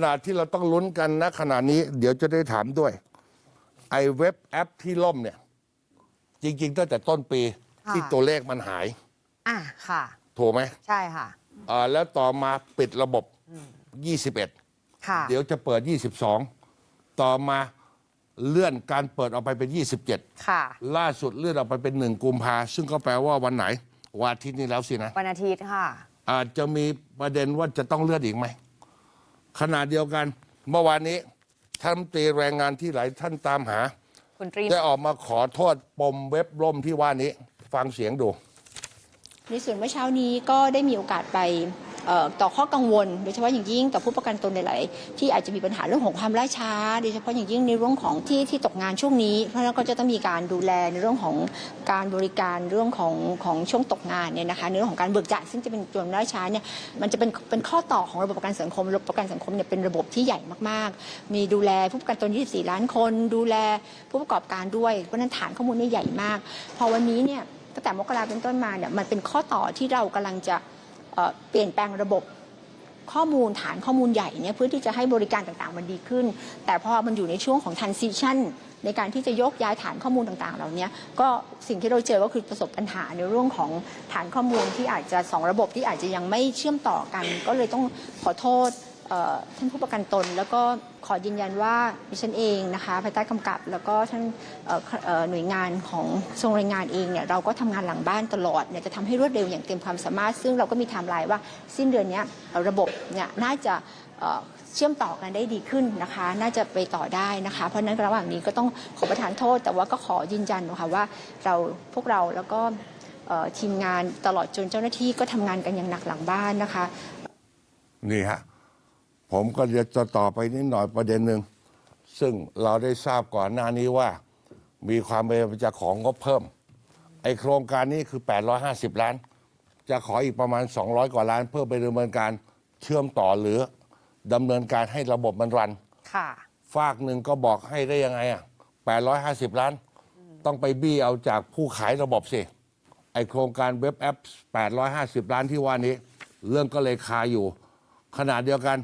ขณะที่เราต้องลุ้นกันณขณะนี้เดี๋ยวจะได้ถามด้วย ไอ้เว็บแอปที่ล่มเนี่ย จริง ๆ ตั้งแต่ต้นปีค่ะ ที่ตัวเลขมันหาย อะค่ะ ถูกไหมใช่ค่ะ อ่าแล้วต่อมาปิดระบบ 21 ค่ะ เดี๋ยวจะเปิด 22 ต่อมาเลื่อนการเปิดออกไปเป็น 27 ค่ะ ล่าสุดเลื่อนออกไปเป็น 1 กุมภาซึ่งก็แปลว่าวันไหนวันอาทิตย์นี้แล้วสินะวันอาทิตย์ค่ะ อาจจะมีประเด็นว่าจะต้องเลื่อนอีกไหม ขณะเดียวกัน เมื่อวานนี้ท่านรัฐมนตรีแรงงานที่หลายท่านตามหา คุณตรีได้ออกมาขอโทษปมเว็บล่มที่ว่านี้ ฟังเสียงดู ในส่วนเมื่อเช้านี้ก็ได้มีโอกาสไปเอ่อ ต่อข้อกังวล โดยเฉพาะอย่างยิ่งต่อผู้ประกันตนหลายๆที่อาจจะมีปัญหาเรื่องของความล่าช้า โดยเฉพาะอย่างยิ่งในเรื่องของที่ที่ตกงานช่วงนี้ เพราะฉะนั้นก็จะต้องมีการดูแลในเรื่องของการบริการเรื่องของของช่วงตกงานเนี่ยนะคะในเรื่องของการเบิกจ่ายซึ่งจะเป็นตัวล่าช้าเนี่ยมันจะเป็นเป็นข้อต่อของระบบประกันสังคมระบบประกันสังคมเนี่ยเป็นระบบที่ใหญ่มากๆ มีดูแลผู้ประกันตน 24 ล้านคน ดูแลผู้ประกอบการด้วยเพราะนั้นฐานข้อมูลนี่ใหญ่มาก พอวันนี้เนี่ยตั้งแต่มกราเป็นต้นมาเนี่ยมันเป็นข้อต่อที่เรากำลังจะ เปลี่ยนแปลงระบบข้อมูลฐานข้อมูลใหญ่เนี่ยเพื่อที่จะให้บริการต่างๆมันดีขึ้น แต่พอมันอยู่ในช่วงของ transition ในการที่จะยกย้ายฐานข้อมูลต่างๆเหล่านี้ก็สิ่งที่เราเจอก็คือประสบปัญหาในเรื่องของฐานข้อมูลที่อาจจะสองระบบที่อาจจะยังไม่เชื่อมต่อกัน ก็เลยต้องขอโทษ ท่านผู้ประกันตน แล้วก็ขอยืนยันว่าดิฉันเองนะคะภายใต้กำกับ แล้วก็ท่านหน่วยงานของทรงแรงงานเองเนี่ยเราก็ทำงานหลังบ้านตลอดเนี่ยจะทำให้รวดเร็วอย่างเต็มความสามารถ ซึ่งเราก็มีไทม์ไลน์ว่าสิ้นเดือนนี้ระบบเนี่ยน่าจะเชื่อมต่อกันได้ดีขึ้นนะคะ น่าจะไปต่อได้นะคะ เพราะฉะนั้นระหว่างนี้ก็ต้องขอประทานโทษ แต่ว่าก็ขอยืนยันนะคะว่าเราพวกเราแล้วก็ทีมงานตลอดจนเจ้าหน้าที่ก็ทำงานกันอย่างหนักหลังบ้านนะคะ นี่ฮะ ผมก็จะต่อไปนิดหน่อยประเด็นหนึ่ง ซึ่งเราได้ทราบก่อนหน้านี้ว่า มีความพยายามจะของงบเพิ่ม ไอโครงการนี้คือ 850 ล้าน จะขออีกประมาณ 200 กว่าล้าน เพื่อไปดำเนินการเชื่อมต่อหรือดำเนินการให้ระบบมันรัน ค่ะ ฝากหนึ่งก็บอกให้ได้ยังไงอะ 850 ล้าน ต้องไปบี้เอาจากผู้ขายระบบสิ ไอโครงการเว็บแอป 850 ล้านที่ว่านี้ เรื่องก็เลยคาอยู่ ขณะเดียวกัน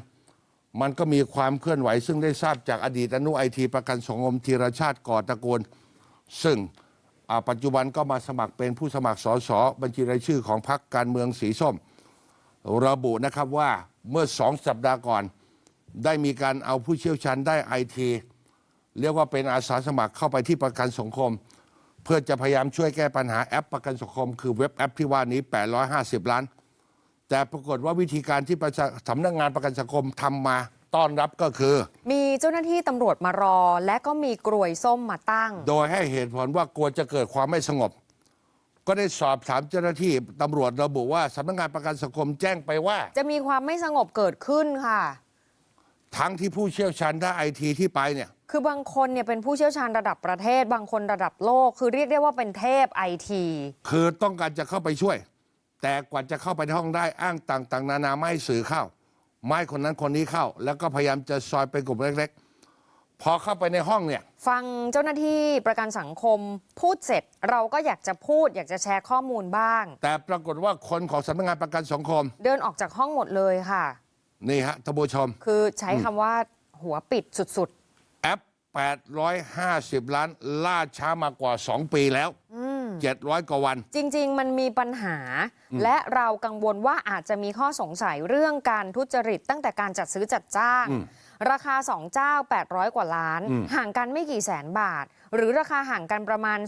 มันก็มีความเคลื่อนไหว ซึ่งได้ทราบจากอดีตอนุไอทีประกันสังคมธีรชาติก่อตระกูลซึ่งปัจจุบันก็มาสมัครเป็นผู้สมัครสสบัญชีรายชื่อของพรรคการเมืองสีส้ม ระบุนะครับว่าเมื่อสองสัปดาห์ก่อน ได้มีการเอาผู้เชี่ยวชาญได้ไอทีเรียกว่าเป็นอาสาสมัครเข้าไปที่ประกันสังคม เพื่อจะพยายามช่วยแก้ปัญหาแอปประกันสังคม คือเว็บแอปที่ว่านี้ 850 ล้าน แต่ปรากฏว่าวิธีการที่ประชาสำนักงานประกันสังคมทำมาต้อนรับก็คือ มีเจ้าหน้าที่ตำรวจมารอ และก็มีกรวยส้มมาตั้ง โดยให้เหตุผลว่ากลัวจะเกิดความไม่สงบ ก็ได้สอบถามเจ้าหน้าที่ตำรวจระบุว่าสำนักงานประกันสังคมแจ้งไปว่า จะมีความไม่สงบเกิดขึ้นค่ะ ทั้งที่ผู้เชี่ยวชาญด้านไอทีที่ไปเนี่ย คือบางคนเนี่ยเป็นผู้เชี่ยวชาญระดับประเทศ บางคนระดับโลก คือเรียกได้ว่าเป็นเทพไอที คือต้องการจะเข้าไปช่วย แต่กว่าจะเข้าไปในห้องได้อ้างต่างๆ นานาไม่ให้สื่อเข้า ไม่คนนั้นคนนี้เข้า แล้วก็พยายามจะซอยเป็นกลุ่มเล็กๆ พอเข้าไปในห้องเนี่ย ฟังเจ้าหน้าที่ประกันสังคมพูดเสร็จเราก็อยากจะพูดอยากจะแชร์ข้อมูลบ้าง แต่ปรากฏว่าคนของสำนักงานประกันสังคม เดินออกจากห้องหมดเลยค่ะ นี่ฮะท่านผู้ชม คือใช้คำว่าหัวปิดสุดแอป 850 ล้านล่าช้ามากว่า 2 ปีแล้ว 700 กว่าวันๆจริง ๆ มันมีปัญหา และเรากังวลว่าอาจจะมีข้อสงสัยเรื่องการทุจริตตั้งแต่การจัดซื้อจัดจ้าง ราคา2เจ้า 800 กว่าล้าน ห่างกันไม่กี่แสนบาท หรือราคาห่างกันประมาณ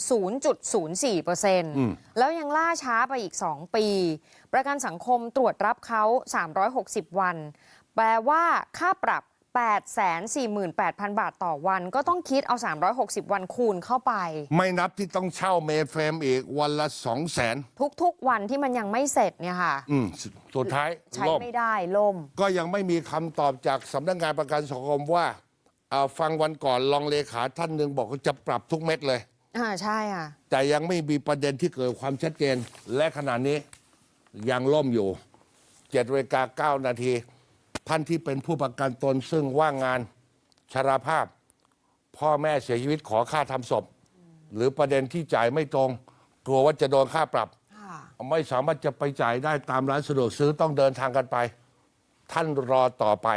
0.04%แล้วยังล่าช้าไปอีก 2 ปี ประกันสังคมตรวจรับเขา 360 วัน แปลว่าค่าปรับ 848,000 บาทต่อวัน ก็ต้องคิดเอา 360 วันคูณเข้าไป ไม่นับที่ต้องเช่าเมย์เฟรมอีกวันละ 2 0 0แสนทุกๆ วันที่มันยังไม่เสร็จเนี่ยค่ะ อืมสุสุดท้ายใช้ล่มไม่ได้ล่ม ก็ยังไม่มีคำตอบจากสำนักงานประกันสังคมว่าอ่าฟังวันก่อนรองเลขาท่านหนึ่งบอกว่าจะปรับทุกเม็ดเลย อ่าใช่ค่ะ แต่ยังไม่มีประเด็นที่เกิดความชัดเจน และขณะนี้ยังล่มอยู่เจ็ดเวลาเก้านาที ท่านที่เป็นผู้ประกันตนซึ่งว่างงานชราภาพ พ่อแม่เสียชีวิตขอค่าทำศพ หรือประเด็นที่จ่ายไม่ตรง กลัวว่าจะโดนค่าปรับ ค่ะ ไม่สามารถจะไปจ่ายได้ตามร้านสะดวกซื้อต้องเดินทางกันไป ท่านรอต่อไป